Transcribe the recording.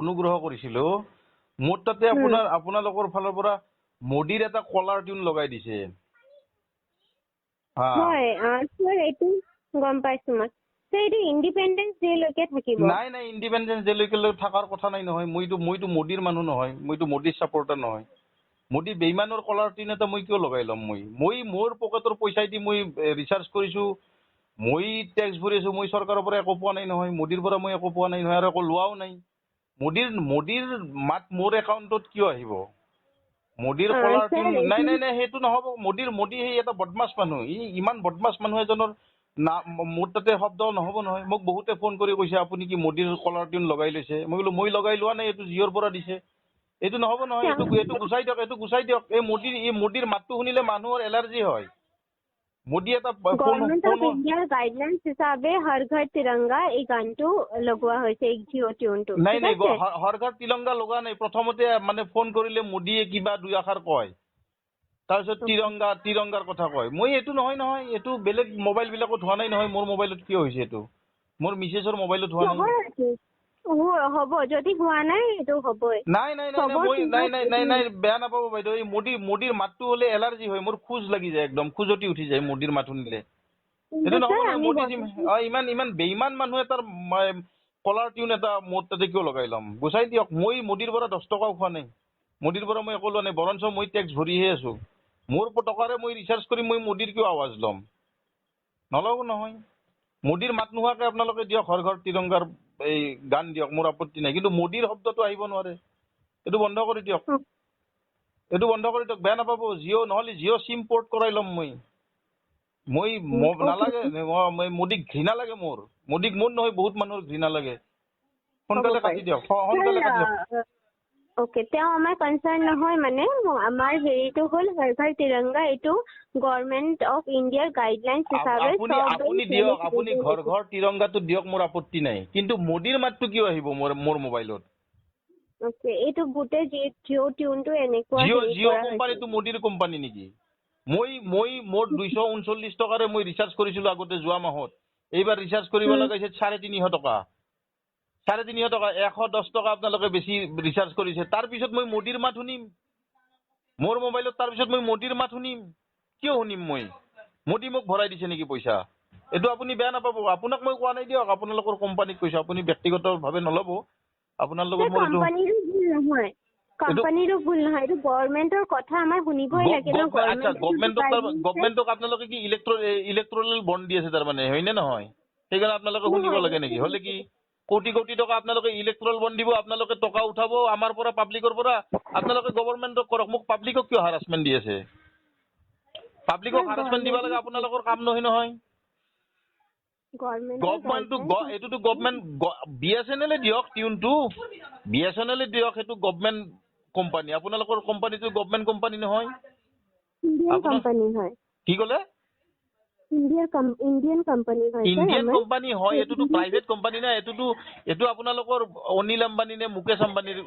অনুগ্ৰহ কৰিছিলো। মোৰ তাতে আপোনাৰ আপোনালোকৰ ফালৰ পৰা মোদীৰ এটা কলাৰ টিউন লগাই দিছে। গম পাইছো মই। এইটো ডেলৈকে থাকিব। নাই নাই ইণ্ডিপেণ্ডেন্স ডেলৈকে থকাৰ কথা নাই নহয়। মইতো মইতো মোদীৰ মানুহ নহয়। মইতো মোদীৰ ছাপৰ্টাৰ নহয়। মোদী বেইমানৰ কলাৰ টিউন এটা মই কিয় লগাই ল'ম মই? মই মোৰ পকেটৰ পইচাই দি মই ৰিচাৰ্জ কৰিছো। মই টেক্স ভৰি আছো মই চৰকাৰৰ পৰা একো পোৱা নাই নহয়। মোদীৰ পৰা মই একো পোৱা নাই নহয় আৰু একো লোৱাও নাই। মোদীৰ মোদীৰ মাত মোৰ একাউণ্টত কিয় আহিব? মোদীৰ কলাৰ নাই নাই নাই সেইটো নহ'ব। মোদীৰ মোদী সেই এটা বদমাছ মানুহ। ই ইমান বদমাছ মানুহ এজনৰ না মোৰ তাতে শব্দ নহ'ব নহয়। মোক বহুতে ফোন কৰি কৈছে আপুনি কি মোদীৰ কলাৰ টিউন লগাই লৈছে? মই বোলো মই লগাই লোৱা নাই এইটো জিঅ'ৰ পৰা দিছে। এইটো নহ'ব নহয় এইটো এইটো গুচাই দিয়ক এইটো গুচাই দিয়ক। এই মোদীৰ এই মোদীৰ মাতটো শুনিলে মানুহৰ এলাৰ্জি হয়। হৰ ঘৰ তিৰংগা এই গানটো লগোৱা হৈছে এই জিঅ' টিউনটো নাই ঠিক নাই আছে? হ- হৰ ঘৰ তিৰংগা লগা নাই প্ৰথমতে মানে ফোন কৰিলে মোদীয়ে কিবা দুই আষাৰ কয় তাৰপিছত তিৰংগা তিৰংগাৰ কথা কয় মই এইটো নহয় নহয় এইটো বেলেগ মোবাইল বিলাকত হোৱা নাই নহয় মোৰ মোবাইলত কিয় হৈছে এইটো মোৰ মিছেছৰ মোবাইলত হোৱা নাই হ'ব যদি হোৱা নাই এইটো হ'বই। নাই নাই নাই মই নাই নাই নাই নাই বেয়া নাপাব বাইদেউ এই মোদী মোদীৰ মাতটো হ'লে এলাৰ্জি হয় মোৰ খোজ লাগি যায় একদম খোজতি উঠি যায় মোদীৰ মাত শুনিলে এইটো নহ'ব অ ইমান ইমান বেইমান মানুহ এটাৰ ম- কলাৰ টিউন এটা মোৰ তাতে কিয় লগাই ল'ম? গুচাই দিয়ক মই মোদীৰ পৰা দহ টকাও খোৱা নাই। মোদীৰ পৰা মই একো লোৱা নাই বৰঞ্চ মই টেক্স ভৰিহে আছো। মোৰ টকাৰে মই ৰিচাৰ্জ কৰি মই মোদীৰ কিয় আৱাজ ল'ম? নল'ব নহয়। মোদীৰ মাত নোহোৱাকে আপোনালোকে দিয়ক ঘৰ ঘৰ তিৰংগাৰ এই গান দিয়ক মোৰ আপত্তি নাই। কিন্তু মোদীৰ শব্দটো আহিব নোৱাৰে। এইটো বন্ধ কৰি দিয়ক। এইটো বন্ধ কৰি দিয়ক বেয়া নাপাব। জিঅ' নহ'লে জিঅ' চিম পৰ্ট কৰাই ল'ম মই। মই. নালাগে। মোদীক ঘৃণা লাগে মোৰ। মোদীক মোৰ নহয় বহুত মানুহৰ ঘৃণা লাগে। সোনকালে। কাটি দিয়ক সোনকালে কাটি দিয়ক। অকে তেওঁ আমাৰ কনচাৰ্ণ নহয় মানে আমাৰ হেৰিটো হ'ল হৰ ঘৰ তিৰংগা এইটো গভৰ্ণমেণ্ট অফ ইণ্ডিয়াৰ গাইডলাইনছ আপ- হিচাপে আপুনি আপুনি দিয়ক আপুনি। ঘৰ ঘৰ তিৰংগাটো দিয়ক মোৰ আপত্তি নাই কিন্তু মোদীৰ মাতটো কিয় আহিব মোৰ মোৰ মোবাইলত অকে এইটো গোটেই জি- জিঅ' টিউনটো এনেকুৱা জিঅ' জিঅ'। কোম্পানীটো মোদীৰ কোম্পানী নেকি মই মই মোৰ দুইশ ঊনচল্লিশ টকাৰে মই ৰিচাৰ্জ কৰিছিলো আগতে যোৱা মাহত এইবাৰ ৰিচাৰ্জ কৰিব। লগাইছে চাৰে তিনিশ টকা চাৰে তিনিশ টকা এশ দহ টকা আপোনালোকে বেছি ৰিচাৰ্জ কৰিছে। তাৰপিছত মই মোদীৰ মাত শুনিম। মোৰ মোবাইলত তাৰপিছত মই মোদীৰ মাত শুনিম। কিয় শুনিম মই? মোদী মোক ভৰাই দিছে নেকি পইচা? এইটো আপুনি বেয়া নাপাব। আপোনাক মই কোৱা নাই দিয়ক। আপোনালোকৰ কোম্পানীক কৈছো। আপুনি ব্যক্তিগতভাৱে নল'ব। আপোনাৰ লগত মোৰ এইটো কোম্পানীৰো ভুল নহয়। এইটো গভৰ্ণমেণ্টৰ কথা আমাৰ শুনিবই লাগে ন? আচ্ছা গভমেণ্টক গভৰ্ণমেণ্টে গভমেণ্টক আপোনালোকে কি ইলেক্ট্ৰ ইলেক্ট্ৰেল বণ্ড দি আছে তাৰমানে? হয়নে নহয়? সেইকাৰণে আপোনালোকে শুনিব লাগে নেকি? হ'লে কি কোটি কোটি টকা আপোনালোকে ইলেক্ট্ৰেল বণ্ড দিব আপোনালোকে টকা উঠাব আমাৰ পৰা পাব্লিকৰ পৰা আপোনালোকে গভৰ্ণমেণ্টক কৰক মোক পাব্লিকক কিয় হাৰাচমেণ্ট দি আছে? পাব্লিকক হাৰাচমেণ্ট দিব লাগে আপোনালোকৰ কাম নহয় নহয়। গভৰ্ণমেণ্টৰ গভমেণ্টটো guidelines- এইটোতো গভমেণ্ট বি এছ এন এলে দিয়ক টিউনটো বি এছ এন এলে দিয়ক সেইটো গভমেণ্ট কোম্পানী আপোনালোকৰ কোম্পানীটো গভমেণ্ট কোম্পানী নহয়। ইণ্ডিয়ান আপোনাৰ- কোম্পানী হয়। কি ক'লে? ইণ্ডিয়ান কম- ইণ্ডিয়ান কোম্পানী হয় sir, ইণ্ডিয়ান আমাৰ। কোম্পানী হয় এইটোতো প্ৰাইভেট কোম্পানী না এইটোতো এইটো আপোনালোকৰ অনিল আম্বানী নে মুকেশ আম্বানীৰ